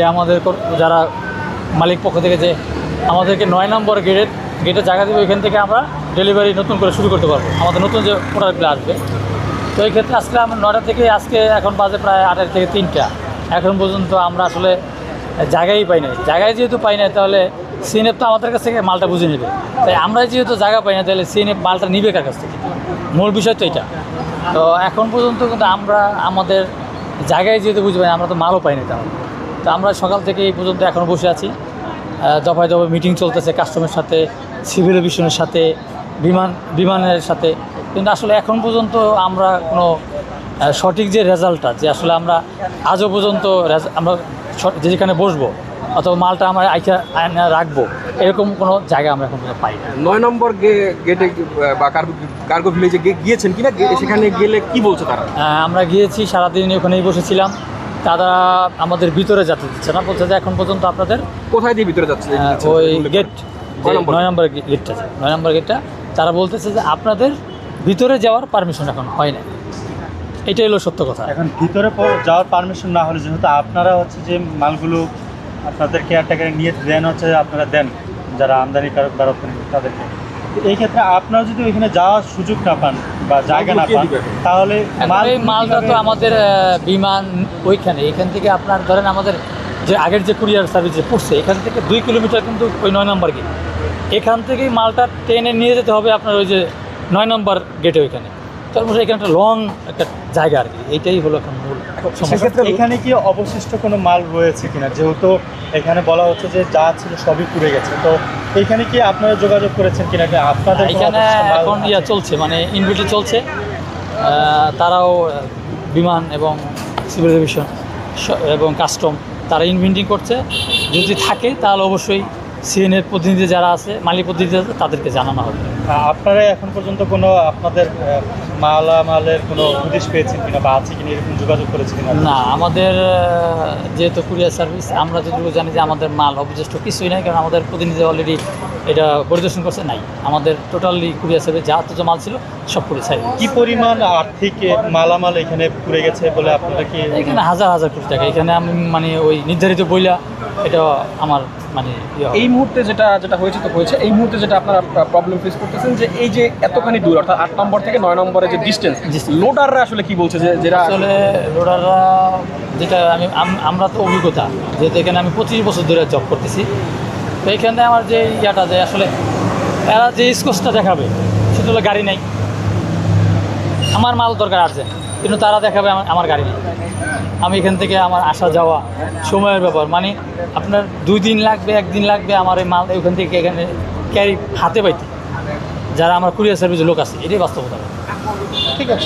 যে আমাদের যারা মালিক পক্ষ থেকে যে আমাদেরকে নয় নম্বর গেটের গেটে জায়গা দেবে, ওইখান থেকে আমরা ডেলিভারি নতুন করে শুরু করতে পারব। আমাদের নতুন যে প্রোডাক্টগুলো আসবে। তো এই ক্ষেত্রে আসলে আমরা নয়টা থেকে আজকে এখন বাজে প্রায় আটের থেকে তিনটা। এখন পর্যন্ত আমরা আসলে জায়গাই পাই নাই। জায়গায় যেহেতু পাই নাই, তাহলে সিএনএফ তো আমাদের কাছ থেকে মালটা বুঝে নেবে। তাই আমরা যেহেতু জায়গা পাই না তাহলে সিএনএফ মালটা নিবে কার কাছ থেকে? মূল বিষয় তো এটা। তো এখন পর্যন্ত কিন্তু আমরা আমাদের জায়গায় যেহেতু বুঝবে আমরা তো মালও পাই না তেমন তো আমরা সকাল থেকে এই পর্যন্ত এখনও বসে আছি। দফায় দফায় মিটিং চলতেছে কাস্টমের সাথে সিভিল এভিশনের সাথে বিমান বিমানের সাথে। কিন্তু আসলে এখন পর্যন্ত আমরা কোনো সঠিক যে রেজাল্টটা যে আসলে আমরা আজও পর্যন্ত আমরা যেখানে বসবো অথবা মালটা আমরা আইসা রাখব এরকম কোনো জায়গা আমরা এখন পর্যন্ত পাই না নয় নম্বর গে- গেটে বা কার্গো ভিলেজে গিয়েছেন কিনা? সেখানে গেলে কি বলছে তারা? আমরা গিয়েছি সারাদিন ওখানেই বসেছিলাম। তারা আমাদের ভিতরে যেতে দিচ্ছে না বলছে যে এখন পর্যন্ত আপনাদের কোথায় দিয়ে ভিতরে যাচ্ছে? ওই গেট? নয় নম্বর গেটটা আছে নয় নম্বর গেটটা তারা বলতেছে যে আপনাদের ভিতরে যাওয়ার পারমিশন এখন হয় না এটাই হলো সত্য কথা। এখন ভিতরে যাওয়ার পারমিশন না হলে যেহেতু আপনারা হচ্ছে যে মালগুলো আপনাদের কেয়ারটেকারে নিয়ে দেন হচ্ছে আপনারা দেন যারা আমদানিকারক বা রপ্তানি তাদেরকে। এই ক্ষেত্রে আপনারা যদি ওইখানে যাওয়ার সুযোগ না পান বা জায়গা না পান তাহলে এই মালটা তো আমাদের বিমান ওইখানে এখান থেকে আপনার ধরেন আমাদের যে আগের যে কুরিয়ার সার্ভিস যে পড়ছে এখান থেকে দুই কিলোমিটার কিন্তু ওই নয় নম্বর গেট এখান থেকেই মালটা ট্রেনে নিয়ে যেতে হবে আপনার ওই যে নয় নম্বর গেটে ওইখানে। তারপর এখানে একটা লং একটা জায়গা আর কি। এইটাই হলো এখন মূল সেক্ষেত্রে এখানে কি অবশিষ্ট কোনো মাল রয়েছে কিনা? যেহেতু এখানে বলা হচ্ছে যে যা ছিল সবই পুড়ে গেছে। তো এখানে কি আপনারা যোগাযোগ করেছেন কিনা? যে আপনাদের এখানে এখন ইয়া চলছে মানে ইনভিটি চলছে। তারাও বিমান এবং সিভিল এভিয়েশন এবং কাস্টম তারা ইনভেন্টিং করছে। যদি থাকে তাহলে অবশ্যই সিএনএর প্রতিনিধি যারা আছে মালিক প্রতিনিধি আছে তাদেরকে জানানো হবে। আপনারা এখন পর্যন্ত কোনো আপনাদের মালামালের কোনো হদিশ পেয়েছেন কিনা বা আছে কিনা এরকম যোগাযোগ করেছেন কিনা? না আমাদের যেহেতু কুরিয়ার সার্ভিস আমরা যেটুকু জানি যে আমাদের মাল অবশিষ্ট কিছুই নাই কারণ আমাদের প্রতিনিধি অলরেডি এটা পরিদর্শন করছে নাই। আমাদের টোটালি কুরিয়ার সার্ভিস যা তো মাল ছিল সব কুরিয়ার কি পরিমাণ আর্থিক মালামাল এখানে পুড়ে গেছে বলে আপনারা কি এখানে হাজার হাজার কোটি টাকা। এখানে আমি মানে ওই নির্ধারিত বইলা এটা আমার মানে ইয়ে এই মুহূর্তে যেটা যেটা হয়েছে তো হয়েছে। এই মুহূর্তে যেটা আপনারা প্রবলেম ফেস করতেছেন যে এই যে এতখানি দূর অর্থাৎ আট নম্বর থেকে নয় নম্বরে যে ডিস্টেন্স লোডাররা আসলে কি বলছে যে যেটা আসলে লোডাররা যেটা আমি আম- আমরা তো অভিজ্ঞতা যেহেতু এখানে আমি পঁচিশ বছর ধরে জব করতেছি। তো এইখানে আমার যে ইয়াটা যে আসলে এরা যে স্কোচটা দেখাবে, সেটা হলো গাড়ি নেই। আমার মাল দরকার আছে কিন্তু তারা দেখাবে আমার গাড়ি নেই। আমি এখান থেকে আমার আসা যাওয়া সময়ের ব্যাপার। মানে আপনার দুই দিন লাগবে, একদিন লাগবে আমার এই মাল ওখান থেকে এখানে ক্যারি হাতে পাইতে। যারা আমার কুরিয়ার সার্ভিসের লোক আছে, এটাই বাস্তবতা। ঠিক আছে।